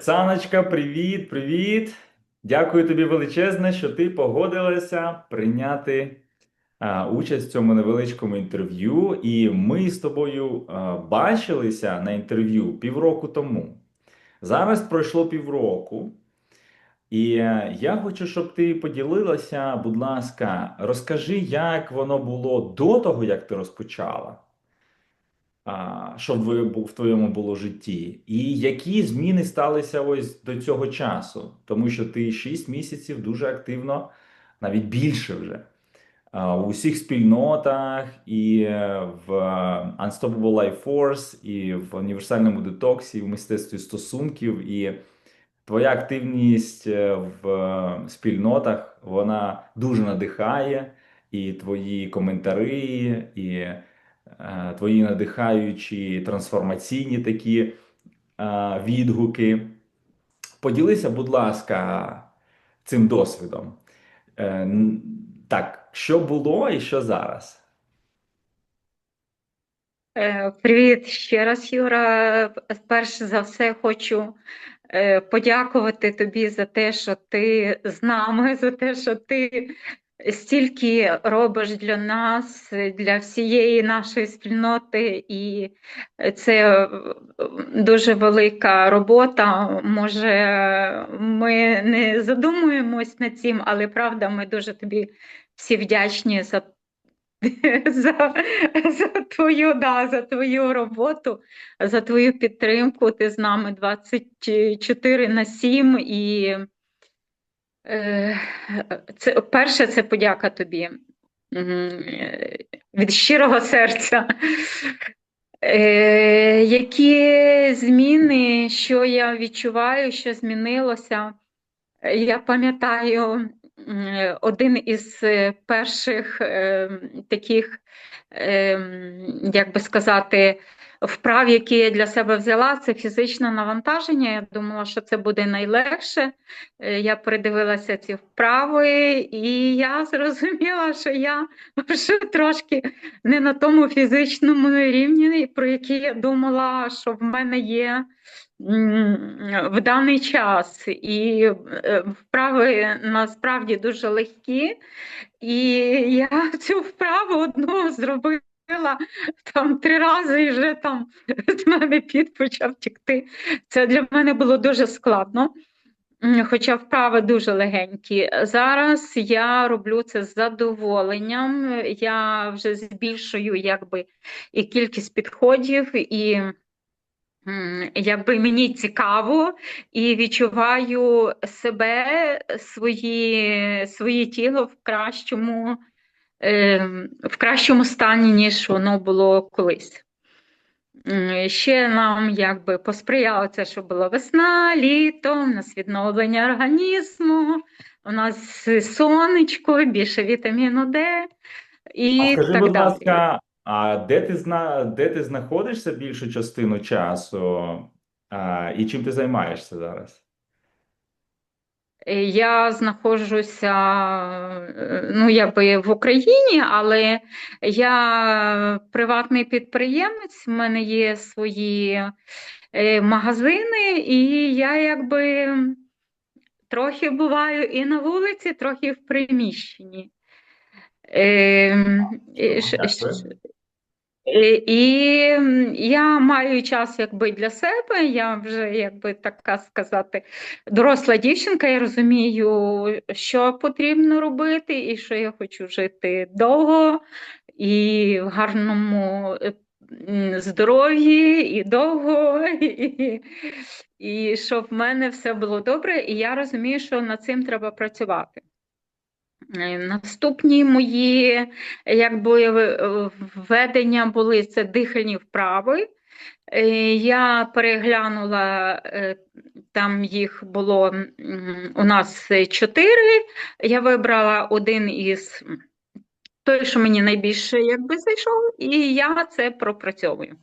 Оксаночка, привіт, привіт. Дякую тобі величезне, що ти погодилася прийняти а, участь в цьому невеличкому інтерв'ю. І ми з тобою а, бачилися на інтерв'ю півроку тому. Зараз пройшло півроку, і е, я хочу, щоб ти поділилася, будь ласка, розкажи, як воно було до того, як ти розпочала що в, твоєму- було житті, і які зміни сталися ось до цього часу, тому що ти 6 місяців дуже активно, навіть більше вже, а, у всіх спільнотах, і е, в е, Unstoppable Life Force, і в універсальному детоксі, і в мистецтві стосунків, і твоя активність е, в спільнотах, вона дуже надихає, і твої коментарі, і твої надихаючі трансформаційні такі е, відгуки. Поділися, будь ласка, цим досвідом. Е, Так, що було і що зараз? Е, Привіт ще раз, Юра. Перш за все хочу е, подякувати тобі за те, що ти з нами, за те, що ти стільки робиш для нас, для всієї нашої спільноти, і це е, дуже велика робота. Може, ми не задумуємось над цим, але правда, ми дуже тобі всі вдячні за за, за твою, да, за твою роботу, за твою підтримку. Ти з нами 24 на 7 і це, перше, це подяка тобі е, від щирого серця. Е, які зміни, що я відчуваю, що змінилося? Я пам'ятаю один із е, перших е, таких, е, як би сказати, вправ, які я для себе взяла, це фізичне навантаження. Я думала, що це буде найлегше. Е, Я передивилася ці вправи, і я зрозуміла, що я вже трошки не на тому фізичному рівні, про який я думала, що в мене є в даний час. І е, вправи насправді дуже легкі. І я цю вправу одну зробила там три рази і вже там з мене піт почав тікти. Це для мене було дуже складно. Хоча вправи дуже легенькі. Зараз я роблю це з задоволенням. Я вже збільшую якби і кількість підходів, і якби мені цікаво, і відчуваю себе, свої, своє тіло в кращому, в кращому стані, ніж воно було колись. Ще нам якби посприяло це, що була весна, літо, у нас відновлення організму, у нас сонечко, більше вітаміну Д А і скажи, так будь далі. ласка, а де ти зна... де ти знаходишся більшу частину часу, а, і чим ти займаєшся зараз? Е, Я знаходжуся е, ну, якби в Україні, але я приватний підприємець, в мене є свої е, магазини, і я якби трохи буваю і на вулиці, трохи в приміщенні. Е. Е, І я маю час якби для себе. Я вже, якби така сказати, доросла дівчинка. Я розумію, що потрібно робити, і що я хочу жити довго і в гарному е, здоров'ї, і довго, і, і щоб в мене все було добре. І я розумію, що над цим треба працювати. Е, Наступні мої якби введення були це дихальні вправи. Е, Я переглянула, е, там їх було у нас чотири. Я вибрала один із той, що мені найбільше якби зайшов, і я це пропрацьовую.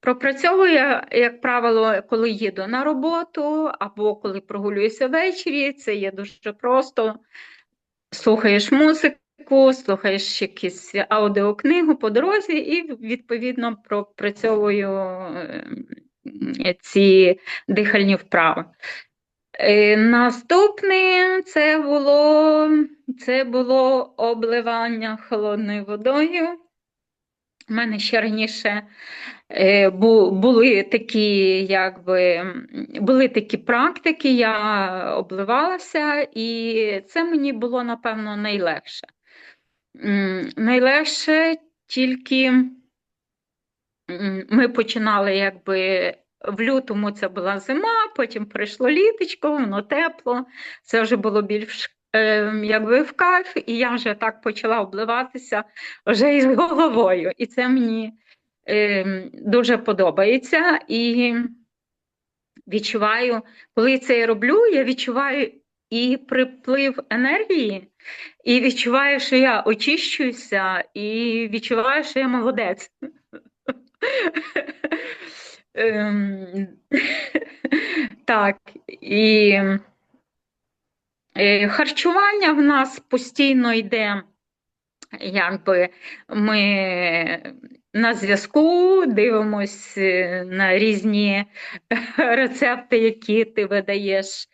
Пропрацьовую, як правило, коли їду на роботу або коли прогулююся ввечері. Це є дуже просто слухаєш музику, слухаєш якусь аудіокнигу по дорозі і відповідно пропрацьовую е, ці дихальні вправи. Е, Наступне це було, це було обливання холодною водою. У мене ще раніше були такі, якби, були такі практики, я обливалася, і це мені було, напевно, найлегше. Найлегше тільки ми починали якби в лютому це була зима, потім прийшло літочко, воно тепло, це вже було більш е, якби в кайф, і я вже так почала обливатися вже із головою. І це мені е, дуже подобається. І відчуваю, коли це я роблю, я відчуваю і приплив енергії, і відчуваю, що я очищуюся, і відчуваю, що я молодець. Ем, Так, і е, харчування в нас постійно йде, якби ми на зв'язку дивимось е, на різні рецепти, які ти видаєш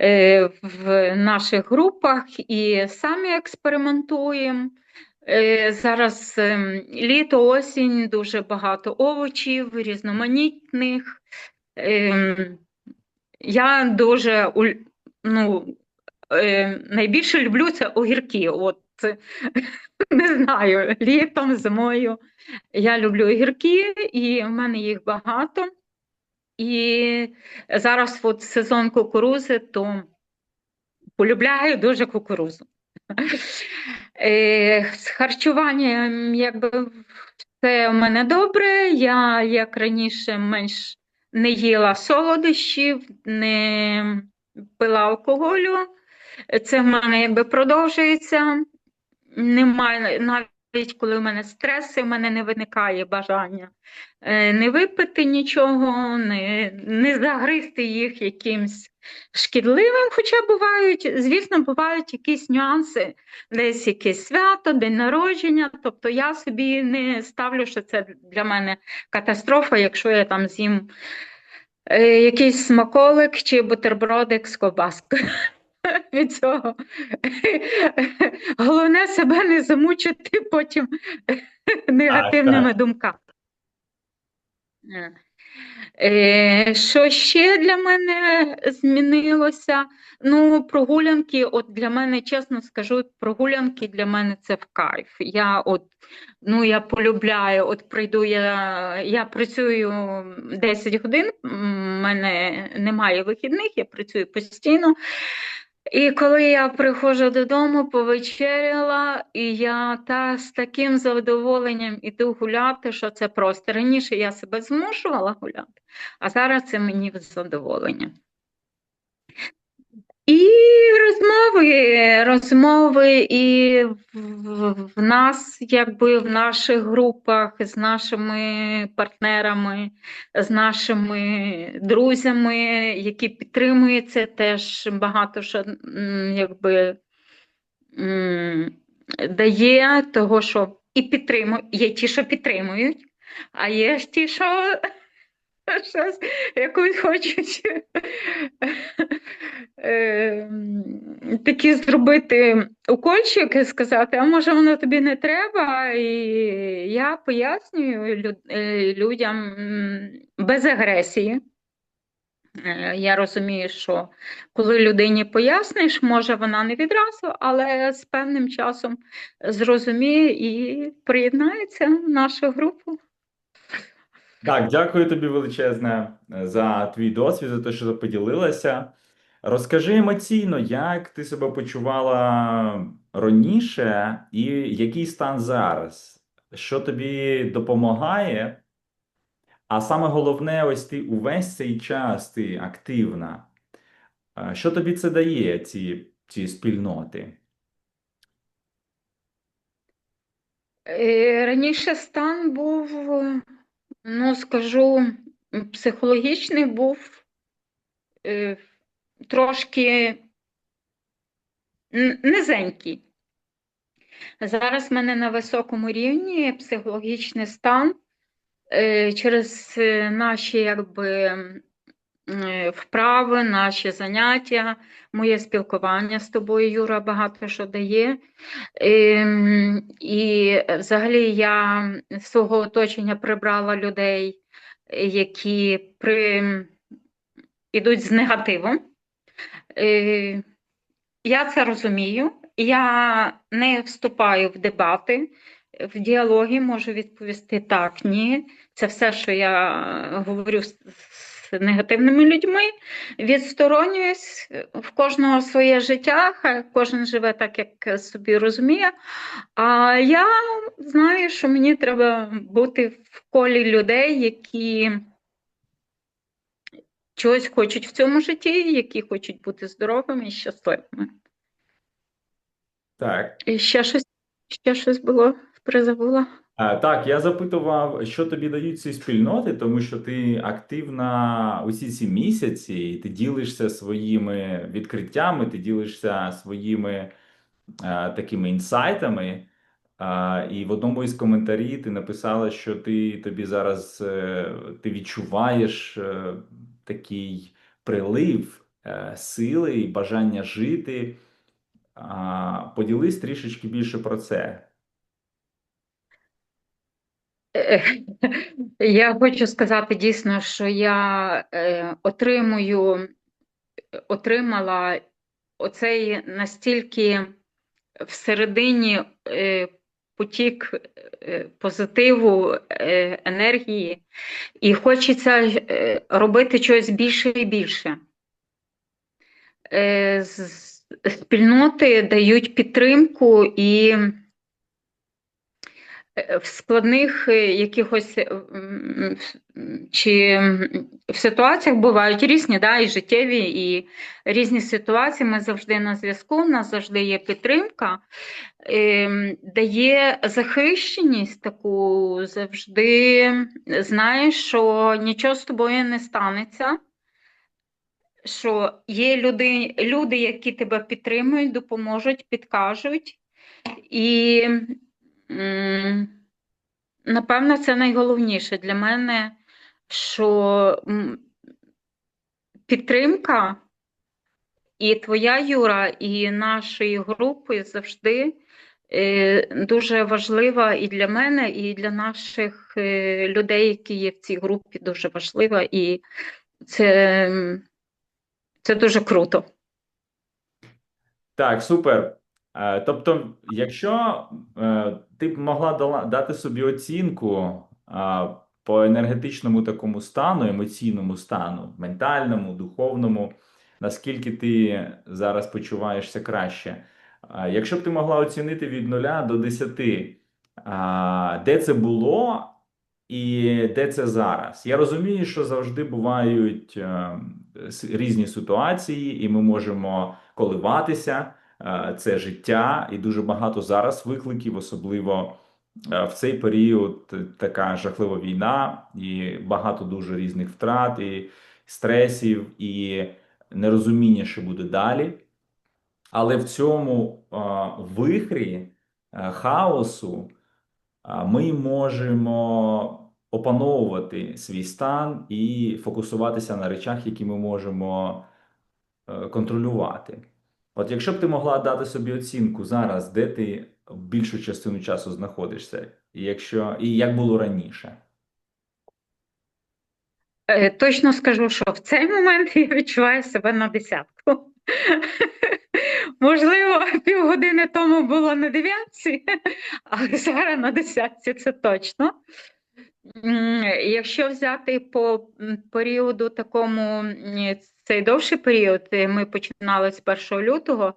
е, в наших групах, і самі експериментуємо. Е, Зараз ем, літо, осінь, дуже багато овочів, різноманітних. Ем, Я дуже ну, найбільше люблю це огірки. От не знаю, літом, зимою. Я люблю огірки, і в мене їх багато. І зараз от сезон кукурузи, то полюбляю дуже кукурузу. Е, З харчуванням, якби все у мене добре. Я, як раніше, менш не їла солодощів, не пила алкоголю. Це в мене якби продовжується. Немає, навіть коли в мене стреси, в мене не виникає бажання е, не випити нічого, не, не загризти їх якимсь шкідливим. Хоча бувають, звісно, бувають якісь нюанси, десь якесь свято, день народження. Тобто я собі не ставлю, що це для мене катастрофа, якщо я там з'їм е, якийсь смаколик чи бутербродик з ковбаскою. Від цього головне себе не замучити потім негативними так. думками. Е, Що ще для мене змінилося? Ну, прогулянки, от для мене, чесно скажу, прогулянки для мене це в кайф. Я от, ну, я полюбляю, от прийду, я, я працюю 10 годин, у мене немає вихідних, я працюю постійно. І коли я приходжу додому, повечеряла, і я та з таким задоволенням іду гуляти, що це просто. Раніше я себе змушувала гуляти, а зараз це мені задоволення. І розмови, розмови і в, нас, якби в наших групах з нашими партнерами, з нашими друзями, які підтримують це, теж багато що якби дає того, що і підтримують. Є ті, що підтримують, а є ті, що щось якусь хочуть ем, такі зробити укольчик і сказати, а може воно тобі не треба? І я пояснюю е, людям без агресії. Е, Я розумію, що коли людині поясниш, може вона не відразу, але з певним часом зрозуміє і приєднається в нашу групу. Так, дякую тобі величезне е, за твій досвід, за те, що поділилася. Розкажи емоційно, як ти себе почувала раніше і який стан зараз? Що тобі допомагає? А саме головне, ось ти увесь цей час ти активна. Е, Що тобі це дає, ці, ці спільноти? Е, Раніше стан був, ну скажу, психологічний був е, трошки низенький. Зараз в мене на високому рівні психологічний стан. е, через е, наші якби, вправи, наші заняття, моє спілкування з тобою, Юра, багато що дає. Ем, І взагалі я з свого оточення прибрала людей, е, які при... ідуть з негативом. Е, Я це розумію. Я не вступаю в дебати, в діалоги можу відповісти так, ні. Це все, що я говорю з негативними людьми. Відсторонююсь в кожного своє життя, хай кожен живе так, як собі розуміє. А я знаю, що мені треба бути в колі людей, які чогось хочуть в цьому житті, які хочуть бути здоровими і щасливими. Так. І ще щось, ще щось було, призабула. А, так, я запитував, що тобі дають ці спільноти, тому що ти активна усі ці місяці, і ти ділишся своїми відкриттями, ти ділишся своїми е, такими інсайтами. А, і в одному із коментарів ти написала, що ти тобі зараз е, ти відчуваєш е, такий прилив е, сили і бажання жити. А, поділись трішечки більше про це. Е, Я хочу сказати дійсно, що я е, отримую, отримала оцей настільки всередині е, потік позитиву, енергії, і хочеться робити щось більше і більше. Спільноти дають підтримку і в складних е, якихось е, чи в ситуаціях бувають різні, да, і життєві, і різні ситуації. Ми завжди на зв'язку, у нас завжди є підтримка, Ем, дає захищеність таку, завжди знаєш, що нічого з тобою не станеться. Що є люди, люди, які тебе підтримують, допоможуть, підкажуть. І напевно, це найголовніше для мене, що підтримка і твоя Юра, і нашої групи завжди е, дуже важлива і для мене, і для наших е, людей, які є в цій групі, дуже важлива. І це, це дуже круто. Так, супер. Е, Тобто, якщо ти б могла дати собі оцінку по енергетичному такому стану, емоційному стану, ментальному, духовному, наскільки ти зараз почуваєшся краще? Якщо б ти могла оцінити від 0 до 10, а, де це було і де це зараз? Я розумію, що завжди бувають е, різні ситуації, і ми можемо коливатися. Е, Це життя, і дуже багато зараз викликів, особливо е, в цей період е, така жахлива війна, і багато дуже різних втрат, і стресів, і нерозуміння, що буде далі. Але в цьому вихрі хаосу ми можемо опановувати свій стан і фокусуватися на речах, які ми можемо контролювати. От якщо б ти могла дати собі оцінку зараз, де ти більшу частину часу знаходишся, і якщо і як було раніше? Е, Точно скажу, що в цей момент я відчуваю себе на десятку. Можливо, півгодини тому було на дев'ятці, а зараз на десятці це точно. Якщо взяти по періоду такому, цей довший період, ми починали з 1 лютого,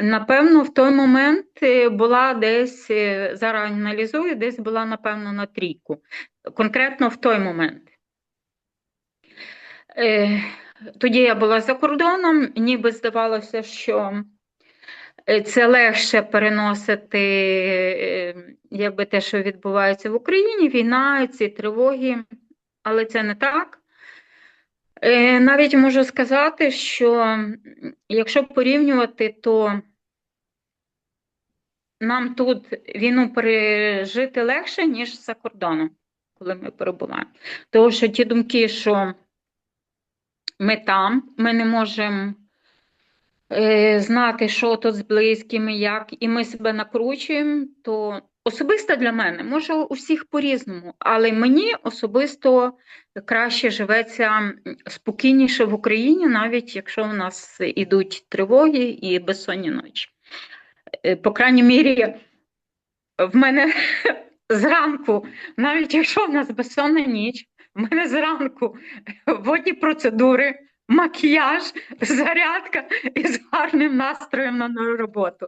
напевно, в той момент е, була десь, е, зараз аналізую, десь була, напевно, на трійку. Конкретно в той момент. Е, Тоді я була за кордоном, ніби здавалося, що це легше переносити, якби те, що відбувається в Україні, війна, ці тривоги, але це не так. Е, Навіть можу сказати, що якщо порівнювати, то нам тут війну пережити легше, ніж за кордоном. коли ми перебуваємо. Тому що ті думки, що ми там, ми не можемо е, знати, що тут з близькими, як, і ми себе накручуємо, то особисто для мене, може, у всіх по-різному, але мені особисто краще живеться спокійніше в Україні, навіть якщо у нас ідуть тривоги і безсонні ночі. Е, По крайній мірі, в мене зранку, навіть якщо в нас безсонна ніч, в мене зранку водні процедури, макіяж, зарядка і з гарним настроєм на роботу.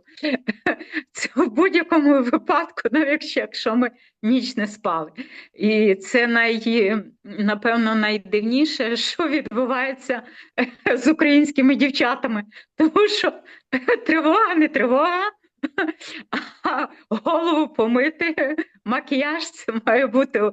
Це в будь-якому випадку, навіть якщо ми ніч не спали. І це най, напевно найдивніше, що відбувається з українськими дівчатами, тому що тривога, не тривога, а голову помити, макіяж це має бути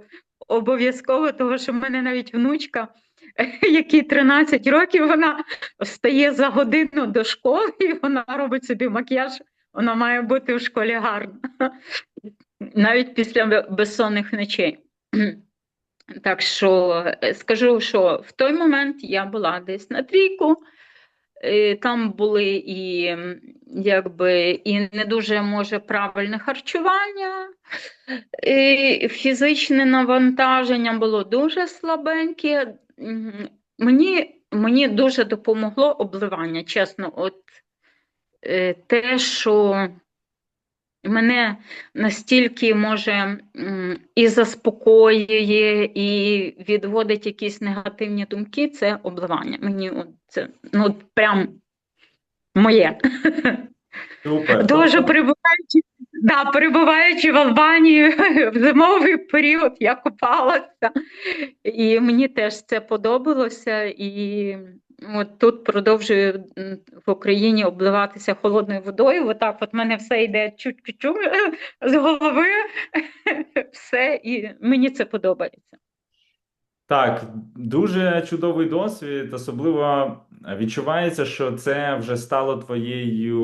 обов'язково, тому що в мене навіть внучка, якій 13 років, вона встає за годину до школи і вона робить собі макіяж, вона має бути в школі гарна. Навіть після безсонних ночей. Так що е, скажу, що в той момент я була десь на трійку. Е, Там були і якби і не дуже може правильне харчування, і фізичне навантаження було дуже слабеньке. Мені, мені дуже допомогло обливання, чесно, от е, те, що мене настільки може і заспокоює, і відводить якісь негативні думки, це обливання. Мені от це ну, прям моє. Супер. Дуже перебуваючи, да, перебуваючи в Албанії в зимовий період, я купалася, і мені теж це подобалося. І от тут продовжую в Україні обливатися холодною водою. Отак, от мене все йде чуть-чуть з голови, все, і мені це подобається. Так, дуже чудовий досвід. Особливо відчувається, що це вже стало твоєю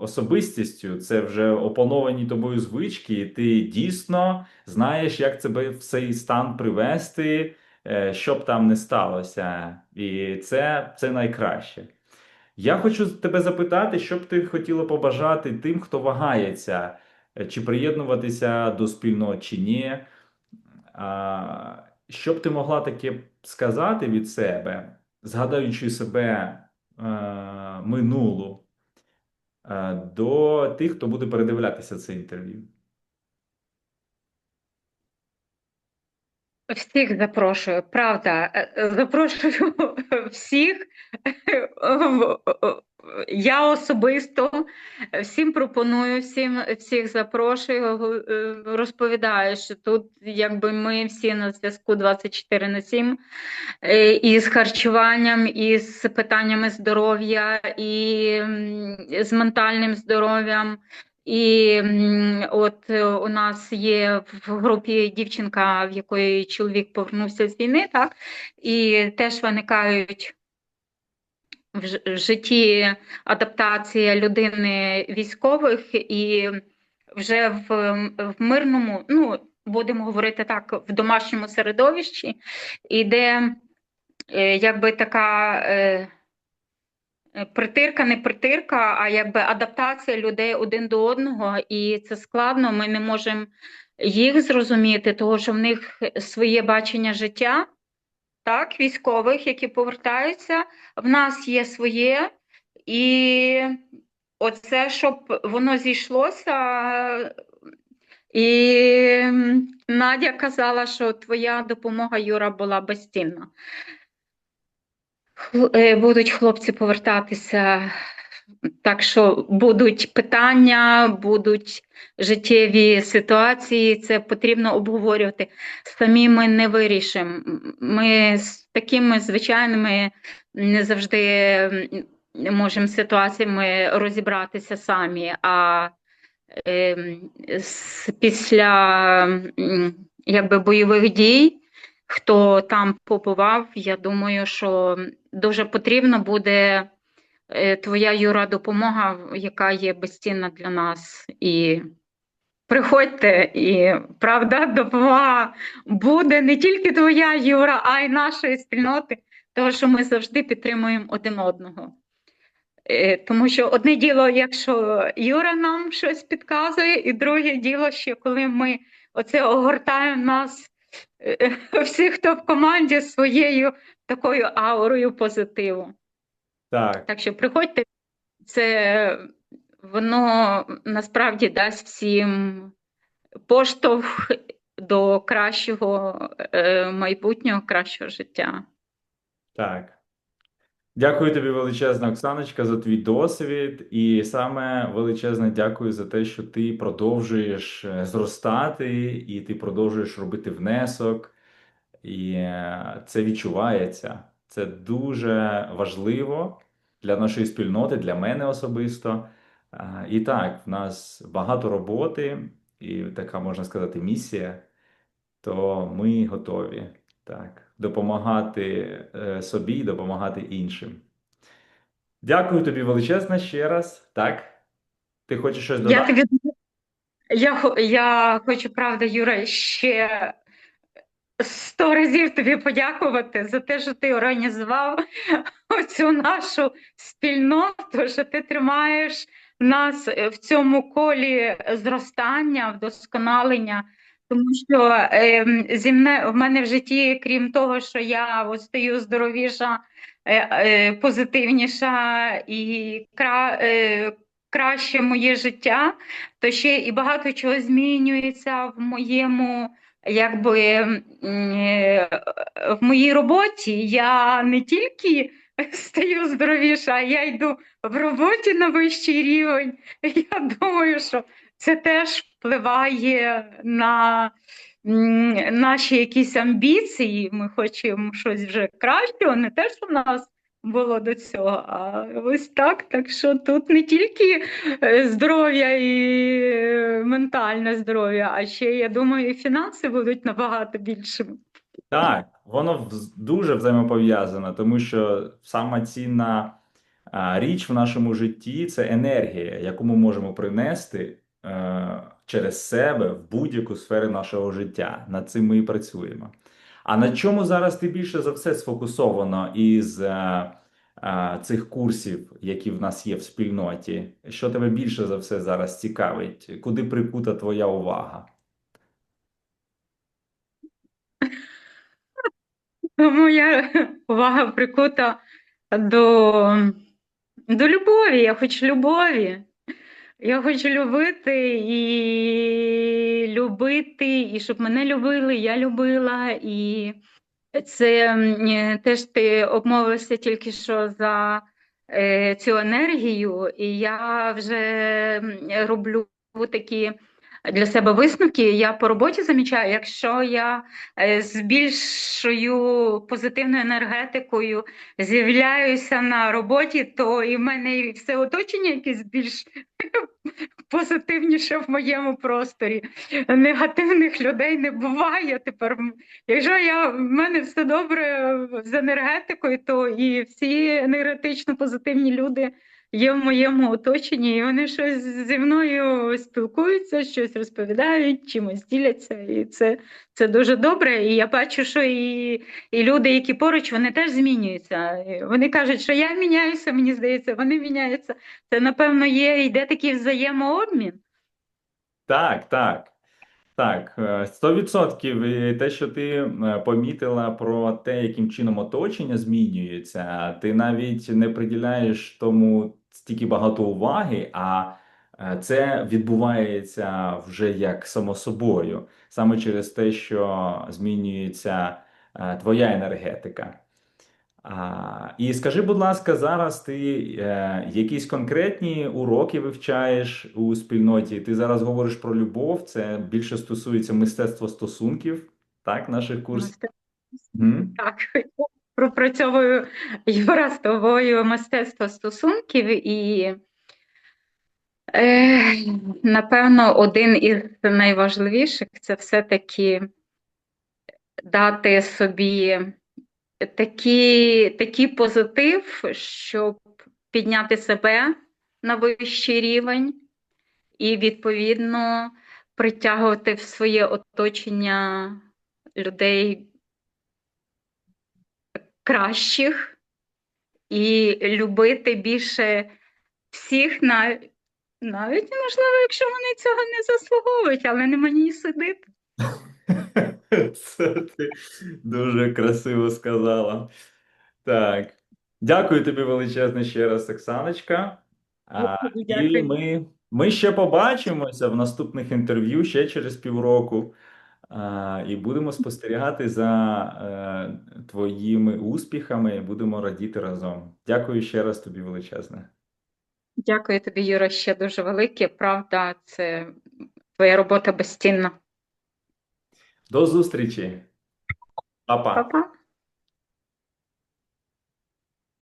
особистістю, це вже опановані тобою звички, і ти дійсно знаєш, як тебе в цей стан привести, е, щоб там не сталося. І це, це найкраще. Я хочу тебе запитати, що б ти хотіла побажати тим, хто вагається, е, чи приєднуватися до спільнот, чи ні. Що б ти могла таке сказати від себе, згадаючи себе е, минулу, е, до тих, хто буде передивлятися це інтерв'ю? Всіх запрошую, правда, е, е, запрошую всіх. Я особисто всім пропоную, всім всіх запрошую, е, розповідаю, що тут якби ми всі на зв'язку 24 на 7 е, і з харчуванням, і з питаннями здоров'я, і з ментальним здоров'ям. І от е, у нас є в групі дівчинка, в якої чоловік повернувся з війни, так, і теж виникають в житті адаптація людини військових, і вже в, в мирному, ну, будемо говорити так, в домашньому середовищі іде е, якби така. Е, Притирка, не притирка, а якби адаптація людей один до одного, і це складно. Ми не можемо їх зрозуміти, тому що в них своє бачення життя, так, військових, які повертаються. В нас є своє, і оце, щоб воно зійшлося. І Надя казала, що твоя допомога, Юра, була безцінна. Е, Будуть хлопці повертатися, так що будуть питання, будуть життєві ситуації, це потрібно обговорювати. Самі ми не вирішимо. Ми з такими звичайними не завжди можемо ситуаціями розібратися самі. А ем, з- після якби бойових дій хто там побував, я думаю, що дуже потрібна буде е, твоя Юра допомога, яка є безцінна для нас. І приходьте, і правда, допомога буде не тільки твоя, Юра, а й нашої спільноти, тому що ми завжди підтримуємо один одного. Е, Тому що одне діло, якщо Юра нам щось підказує, і друге діло, що коли ми оце огортаємо нас е, всіх, хто в команді своєю такою аурою позитиву. Так, Так що приходьте, це воно насправді дасть всім поштовх до кращого е, майбутнього, кращого життя. так. Дякую тобі величезна, Оксаночка, за твій досвід, і саме величезне дякую за те, що ти продовжуєш е, зростати, і ти продовжуєш робити внесок, і е, це відчувається. Це дуже важливо для нашої спільноти, для мене особисто. І так, в нас багато роботи, і така можна сказати місія, то ми готові так, допомагати е, собі і допомагати іншим. Дякую тобі величезно ще раз. Так? Ти хочеш щось Я тобі я, я хочу, правда, Юра, ще сто разів тобі подякувати за те, що ти організував цю нашу спільноту, що ти тримаєш нас в цьому колі зростання, вдосконалення. Тому що ем, зі мене в мене в житті, крім того, що я от стаю здоровіша, е, е, позитивніша і кра, е, краще моє життя, то ще і багато чого змінюється в моєму, якби е, в моїй роботі. Я не тільки стаю здоровіша, а я йду в роботі на вищий рівень. Я думаю, що це теж впливає на наші якісь амбіції. Ми хочемо щось вже кращого, не те, що в нас було до цього, а ось так. Так що тут не тільки е, здоров'я і е, ментальне здоров'я, а ще, я думаю, і фінанси будуть набагато більшими. Так, воно дуже взаємопов'язано, тому що сама цінна річ в нашому житті це енергія, яку ми можемо принести е, через себе в будь-яку сферу нашого життя. Над цим ми і працюємо. А на чому зараз ти більше за все сфокусовано із е, е, цих курсів, які в нас є в спільноті? Що тебе більше за все зараз цікавить? Куди прикута твоя увага? Моя увага прикута до, до любові. Я хочу любові. Я хочу любити і любити, і щоб мене любили, я любила. І це теж ти обмовився тільки що за е, цю енергію, і я вже роблю такі для себе висновки. Я по роботі замічаю, якщо я е, з більшою позитивною енергетикою з'являюся на роботі, то і в мене і все оточення якесь більш позитивніше в моєму просторі. Негативних людей не буває тепер. Якщо я в мене все добре з енергетикою, то і всі енергетично позитивні люди є в моєму оточенні, і вони щось зі мною спілкуються, щось розповідають, чимось діляться. І це, це дуже добре. І я бачу, що і, і люди, які поруч, вони теж змінюються. Вони кажуть, що я міняюся, мені здається, вони міняються. Це, напевно, є, йде такий взаємообмін. Так, так. Так, е, 100%. І те, що ти е, помітила про те, яким чином оточення змінюється, ти навіть не приділяєш тому стільки багато уваги, а е, це відбувається вже як само собою, саме через те, що змінюється е, твоя енергетика. А, і скажи, будь ласка, зараз ти е, якісь конкретні уроки вивчаєш у спільноті? Ти зараз говориш про любов, це більше стосується мистецтва стосунків, так, наших курсів? Так, пропрацьовую Юра тобою мистецтво стосунків і е, напевно один із найважливіших це все-таки дати собі такий, такий позитив, щоб підняти себе на вищий рівень і відповідно притягувати в своє оточення людей кращих і любити більше всіх, навіть, навіть можливо, якщо вони цього не заслуговують, але не мені сидити. Це ти дуже красиво сказала. Так. Дякую тобі величезне ще раз, Оксаночка. А, тобі і ми, ми ще побачимося в наступних інтерв'ю ще через півроку. І будемо спостерігати за е, твоїми успіхами і будемо радіти разом. Дякую ще раз тобі величезне. Дякую тобі, Юра, ще дуже велике. Правда, це твоя робота безцінна. До зустрічі. Па-па. Па-па.